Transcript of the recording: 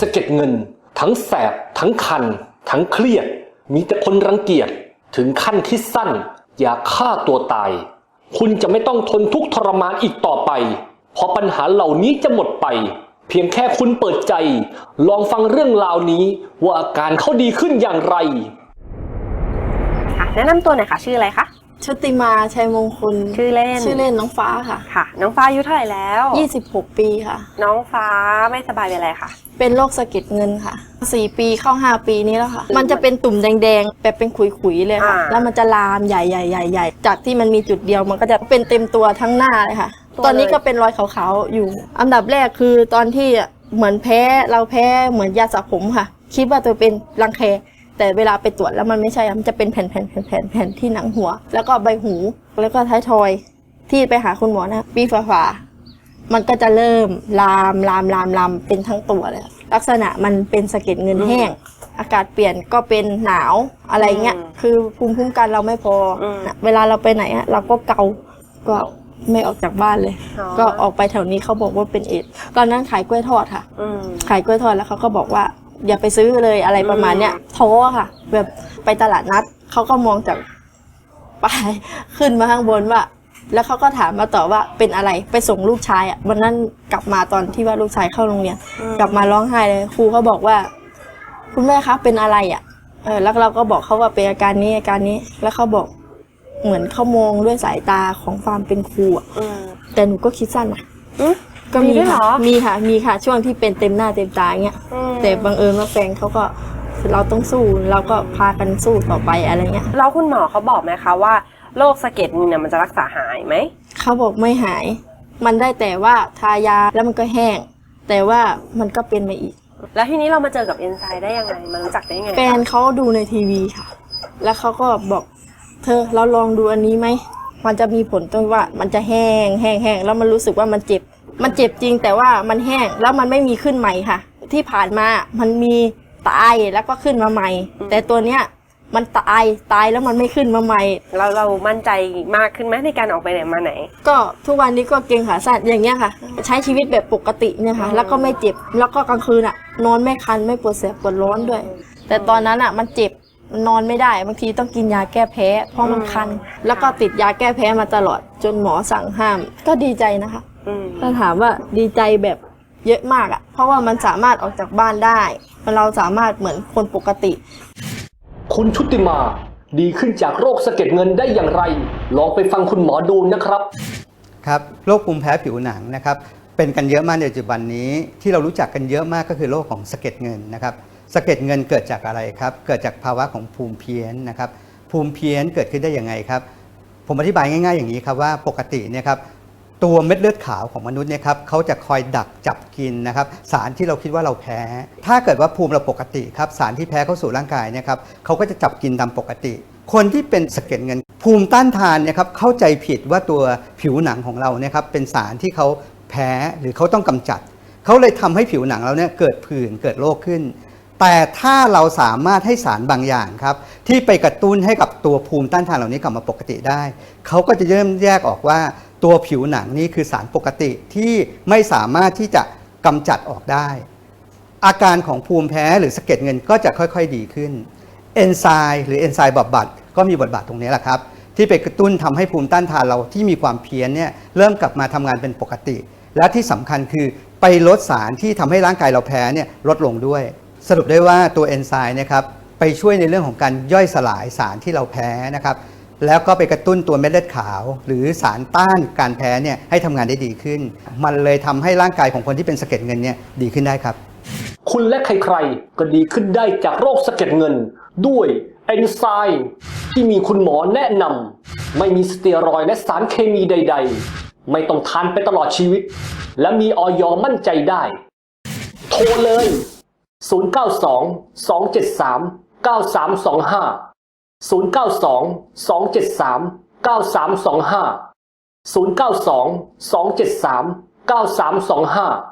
สะเก็ดเงิน ทั้งแสบ ทั้งคัน ทั้งเครียด มีแต่คนรังเกียจถึงขั้นที่สั้น อยากฆ่าตัวตาย คุณจะไม่ต้องทนทุกข์ทรมานอีกต่อไป เพราะปัญหาเหล่านี้จะหมดไป เพียงแค่คุณเปิดใจ ลองฟังเรื่องราวนี้ ว่าอาการเขาดีขึ้นอย่างไร ค่ะแนะนำตัวหน่อยค่ะ ชื่ออะไรคะ ชุติมาชัยมงคลชื่อเล่น ชื่อเล่นน้องฟ้าค่ะ ค่ะ น้องฟ้าอายุเท่าไหร่แล้ว 26 ปีค่ะ น้องฟ้าไม่สบายเป็นอะไรคะเป็นโรคสะเก็ดเงินค่ะ 4 ปีเข้า 5 ปีนี้แล้วค่ะ มันจะเป็นตุ่มแดงๆ แบบเป็นขุยๆเลยค่ะอ่าแล้วมันจะลามใหญ่ๆๆๆ จากที่มันมีจุดเดียวมันก็จะเป็นเต็มตัวทั้งหน้าเลยค่ะตัวตอนนี้เลยก็เป็นรอยขาวๆอยู่ อันดับแรกคือตอนที่เหมือนแพ้เราแพ้เหมือนยาสระผมค่ะ คิดว่าตัวเป็นรังแค แต่เวลาไปตรวจแล้วมันไม่ใช่อะมันจะเป็นแผ่นๆๆๆแผ่นที่หนังหัว แล้วก็ใบหูแล้วก็ท้ายทอย ที่ไปหาคุณหมอนะปีฝ่าๆมันก็จะเริ่มลามลามลามลามเป็นทั้งตัวเลยค่ะลักษณะมันเป็นสะเก็ดเงินแห้ง อากาศเปลี่ยนก็เป็นหนาวอะไรเงี้ยอืมคือภูมิคุ้มกันเราไม่พออมเวลาเราไปไหนอะเราก็เกาก็ไม่ออกจากบ้านเลยอ๋อก็ออกไปแถวนี้เขาบอกว่าเป็นเอดส์ตอนนั้นขายกล้วยทอดค่ะอืมขายกล้วยทอดแล้วเขาก็บอกว่า อย่าไปซื้อเลยอะไรประมาณเนี้ยท้อค่ะ แบบไปตลาดนัดเขาก็มองจากปลายขึ้นมาข้างบนว่า แล้วเขาก็ถามมาต่อว่าเป็นอะไรไปส่งลูกชายอะวันนั้นกลับมาตอนที่ว่าลูกชายเข้าโรงเรียนอืมกลับมาร้องไห้เลยครูเขาบอกว่า คุณแม่คะเป็นอะไรอะเออแล้วเราก็บอกเขาว่าเป็นอาการนี้อาการนี้ แล้วเขาบอกเหมือนเขามองด้วยสายตาของความเป็นครูอะอืมแต่หนูก็คิดสั้นนะอืมก็มีมีด้วยเหรค่ะอมีค่ะ มีค่ะ ช่วงที่เป็นเต็มหน้าเต็มตาเงี้ย อืม แต่บังเอิญว่าแฟนเขาก็เราต้องสู้เราก็พากันสู้ต่อไปอะไรเงี้ยแล้วคุณหมอเขาบอกไหมคะว่าโรคสะเก็ดเงินเนี่ยมันจะรักษาหายไหมเขาบอกไม่หาย มันได้แต่ว่าทายาแล้วมันก็แห้ง แต่ว่ามันก็เป็นมาอีก แล้วทีนี้เรามาเจอกับเอนไซม์ได้ยังไงมารู้จักได้ยังไงคะแฟนเขาดูในทีวีค่ะ แล้วเขาก็บอกเธอเราลองดูอันนี้ไหมมันจะมีผลตรงว่ามันจะแห้งแห้งแห้งแล้วมันรู้สึกว่ามันเจ็บ มันเจ็บจริงแต่ว่ามันแห้งแล้วมันไม่มีขึ้นใหม่ค่ะ ที่ผ่านมา มันมีตายแล้วก็ขึ้นมาใหม่แต่ตัวเนี้ยมันตายตายแล้วมันไม่ขึ้นมาใหม่ เราเรามั่นใจมากขึ้นไหมในการออกไปไหนมาไหน ก็ทุกวันนี้ก็เกรงขาสั้นอย่างเงี้ยค่ะ ใช้ชีวิตแบบปกติเนี่ยค่ะอืมแล้วก็ไม่เจ็บแล้วก็กลางคืนอะ นอนไม่คันไม่ปวดแสบปวดร้อนด้วย แต่ตอนนั้นอะมันเจ็บมันนอนไม่ได้บางทีต้องกินยาแก้แพ้ เพราะมันคัน แล้วก็ติดยาแก้แพ้มาตลอดจนหมอสั่งห้าม ก็ดีใจนะคะ อืม ถ้าถามว่าดีใจแบบ เยอะมากอะ เพราะว่ามันสามารถออกจากบ้านได้เราสามารถเหมือนคนปกติ คุณชุติมาดีขึ้นจากโรคสะเก็ดเงินได้อย่างไร ลองไปฟังคุณหมอดูนะครับ ครับโรคภูมิแพ้ผิวหนังนะครับ เป็นกันเยอะมากในปัจจุบันนี้ที่เรารู้จักกันเยอะมากก็คือโรคของสะเก็ดเงินนะครับสะเก็ดเงินเกิดจากอะไรครับ เกิดจากภาวะของภูมิเพี้ยนนะครับ ภูมิเพี้ยนเกิดขึ้นได้ยังไงครับ ผมอธิบายง่าย ๆ อย่างนี้ครับว่าปกติเนี่ยครับ ตัวเม็ดเลือดขาวของมนุษย์เนี่ยครับเขาจะคอยดักจับกินนะครับสารที่เราคิดว่าเราแพ้ ถ้าเกิดว่าภูมิเราปกติครับสารที่แพ้เข้าสู่ร่างกายเนี่ยครับเขาก็จะจับกินตามปกติ คนที่เป็นสะเก็ดเงิน ภูมิต้านทานเนี่ยครับเข้าใจผิดว่าตัวผิวหนังของเราเนี่ยครับเป็นสารที่เขาแพ้หรือเขาต้องกำจัด เขาเลยทำให้ผิวหนังเราเนี่ยเกิดผื่นเกิดโรคขึ้น แต่ถ้าเราสามารถให้สารบางอย่างครับที่ไปกระตุ้นให้กับตัวภูมิต้านทานเหล่านี้กลับมาปกติได้เขาก็จะเริ่มแยกออกว่า ตัวผิวหนังนี่คือสารปกติที่ไม่สามารถที่จะกำจัดออกได้ อาการของภูมิแพ้หรือสะเก็ดเงินก็จะค่อยๆดีขึ้นเอนไซม์หรือเอนไซม์บำบัดก็มีบทบาทตรงนี้แหละครับ ที่ไปกระตุ้นทำให้ภูมิต้านทานเราที่มีความเพี้ยนเนี่ยเริ่มกลับมาทำงานเป็นปกติ และที่สำคัญคือไปลดสารที่ทำให้ร่างกายเราแพ้เนี่ยลดลงด้วย สรุปได้ว่าตัวเอนไซม์นะครับไปช่วยในเรื่องของการย่อยสลายสารที่เราแพ้นะครับ แล้วก็ไปกระตุ้นตัวเม็ดเลือดขาว หรือสารต้านการแพ้เนี่ยให้ทำงานได้ดีขึ้น มันเลยทำให้ร่างกายของคนที่เป็นสะเก็ดเงินเนี่ยดีขึ้นได้ครับ คุณและใครๆ ก็ดีขึ้นได้จากโรคสะเก็ดเงิน ด้วยเอนไซม์ที่มีคุณหมอแนะนำไม่มีสเตียรอยด์และสารเคมีใด ๆ ไม่ต้องทานไปตลอดชีวิต และมีออยอมั่นใจได้ โทรเลย 092 273 9325 092 273 9325 092 273 9325